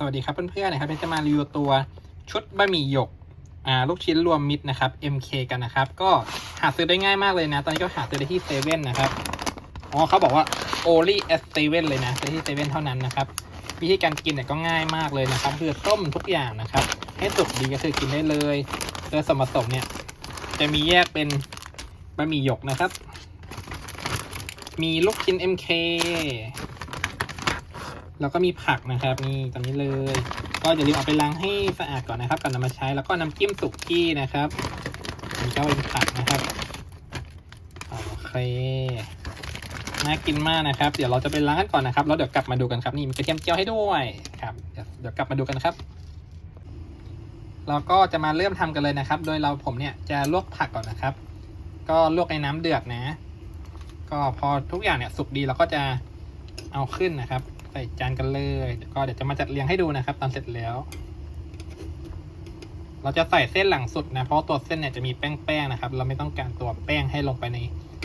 สวัสดีครับเพื่อนๆนะครับเป็นจะมารีวิวตัวชุดบะหมี่หยกอ่าลูกชิ้นรวมมิตรนะครับ MK กันนะครับ ก็หาซื้อได้ง่ายมากเลยนะ ตอนนี้ก็หาซื้อได้ที่เซเว่นนะครับอ๋อเขาบอกว่า only at เซเว่นเลยนะที่เซเว่นเท่านั้นนะครับวิธีการกินเนี่ยก็ง่ายมากเลยนะครับคือต้มทุกอย่างนะครับ ให้สุกดีก็คือกินได้เลยโดยส่วนผสมเนี่ย จะมีแยกเป็นบะหมี่หยกนะครับ มีลูกชิ้น MK แล้วก็มีผักนะครับนี่ตอนนี้เลย ก็อย่าลืมเอาไปล้างให้สะอาดก่อนนะครับ ก่อนนำมาใช้แล้วก็น้ำจิ้มสุกี้นะครับนนี้ก็เป็นผักนะครับโอเคน่ากินมากนะครับ เดี๋ยวเราจะไปล้างกันก่อนนะครับแล้วเดี๋ยวกลับมาดูกันครับนี่มีกระเทียมเจียวให้ด้วยครับเดี๋ยวเดี๋ยวกลับมาดูกันครับเราก็จะมาเริ่มทำกันเลยนะครับ โดยเราผมเนี่ยจะลวกผักก่อนนะครับ ก็ลวกในน้ำเดือดนะ ก็พอทุกอย่างเนี่ยสุกดีเราก็จะเอาขึ้นนะครับ ใส่จานกันเลยเดี๋ยวก็เดี๋ยวจะมาจัดเรียงให้ดูนะครับ ตอนเสร็จแล้ว เราจะใส่เส้นหลังสุดนะ เพราะตัวเส้นเนี่ยจะมีแป้งๆนะครับ เราไม่ต้องการตัวแป้งให้ลงไปใน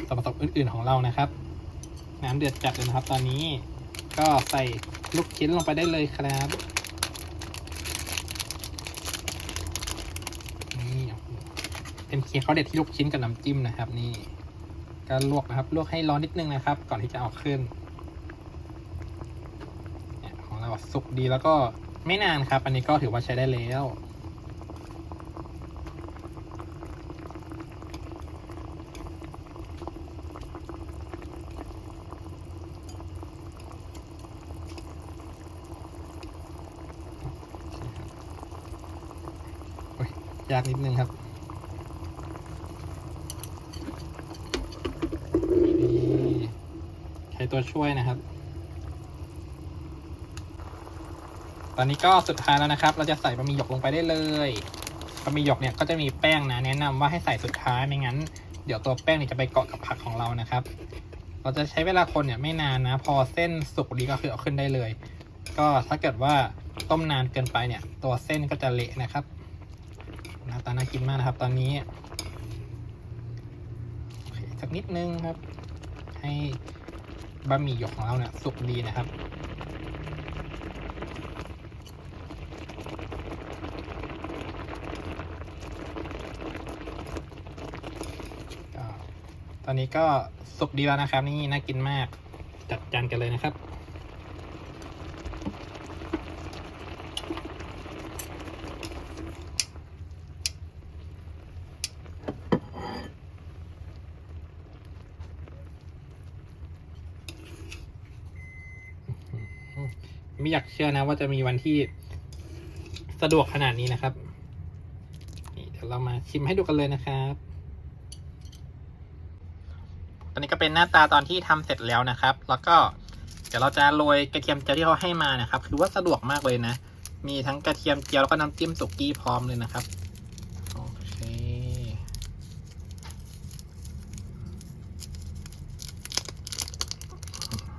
ส่วนผสมอื่น ๆของเรานะครับ น้ำเดือดจัดเลยนะครับ ตอนนี้ก็ใส่ลูกชิ้นลงไปได้เลยครับนี่เอ็มเคเขาเด็ดที่ลูกชิ้นกับน้ำจิ้มนะครับ นี่ก็ลวกนะครับ ลวกให้ร้อนนิดนึงนะครับ ก่อนที่จะเอาขึ้น เราสุกดีแล้วก็ไม่นานครับ อันนี้ก็ถือว่าใช้ได้แล้วอยากนิดนึงครับใช้ตัวช่วยนะครับ ตอนนี้ก็สุดท้ายแล้วนะครับ เราจะใส่บะหมี่หยกลงไปได้เลยบะหมี่หยกเนี่ยก็จะมีแป้งนะ แนะนำว่าให้ใส่สุดท้ายไม่งั้น เดี๋ยวตัวแป้งเนี่ยจะไปเกาะกับผักของเรานะครับ เราจะใช้เวลาคนเนี่ยไม่นานนะ พอเส้นสุกดีก็คือเอาขึ้นได้เลย ก็ถ้าเกิดว่าต้มนานเกินไปเนี่ย ตัวเส้นก็จะเละนะครับหน้าตาน่ากินมากนะครับ ตอนนี้สักนิดนึงครับ ให้บะหมี่หยกของเราเนี่ยสุกดีนะครับ ก็ ตอนนี้ก็สุกดีแล้วนะครับ นี่น่ากินมาก จัดจานกันเลยนะครับ ไม่อยากเชื่อนะว่าจะมีวันที่สะดวกขนาดนี้นะครับ นี่เดี๋ยวเรามาชิมให้ดูกันเลยนะครับ ตอนนี้ก็เป็นหน้าตาตอนที่ทำเสร็จแล้วนะครับ แล้วก็เดี๋ยวเราจะโรยกระเทียมเจียวที่เขาให้มานะครับ คือว่าสะดวกมากเลยนะ มีทั้งกระเทียมเจียวแล้วก็น้ำจิ้มสุกี้พร้อมเลยนะครับโอเค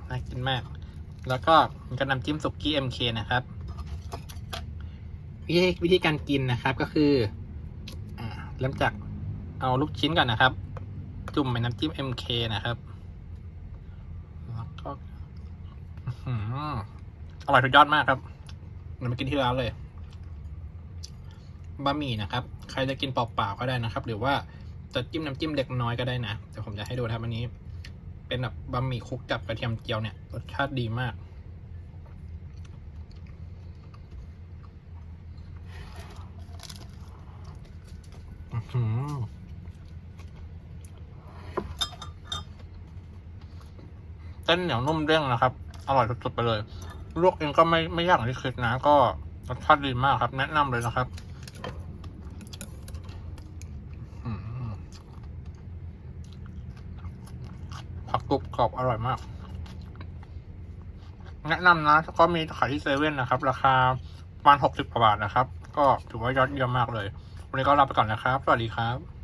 น่ากินมาก แล้วก็มีกระน้ำจิ้มสุกี้ MK นะครับวิธีวิธีการกินนะครับก็คือเริ่มจากเอาลูกชิ้นก่อนนะครับ จุ่มในน้ำจิ้ม MK นะครับแล้วก็อร่อยทุกยอดมากครับเดี๋ยวมากินที่ร้านเลยบะหมี่นะครับ ใครจะกินเปล่าๆก็ได้นะครับ หรือว่าจะจิ้มน้ำจิ้มเด็กน้อยก็ได้นะแต่ผมจะให้ดูครับอันนี้ เป็นแบบบะหมี่คลุกกับกระเทียมเจียวเนี่ยรสชาติดีมากอื้อหือ เส้นเหนียวนุ่มเด้งนะครับ อร่อยสุดๆไปเลยลวกเองก็ไม่ไม่ยากอย่างที่คิดนะ ก็รสชาติดีมากครับ แนะนำเลยนะครับผักกรุบกรอบอร่อยมาก แนะนำนะ ก็มีขายที่เซเว่นนะครับ ราคาประมาณหกสิบกว่าบาทนะครับ ก็ถือว่ายอดเยี่ยมมากเลย วันนี้ก็ลาไปก่อนนะครับ สวัสดีครับ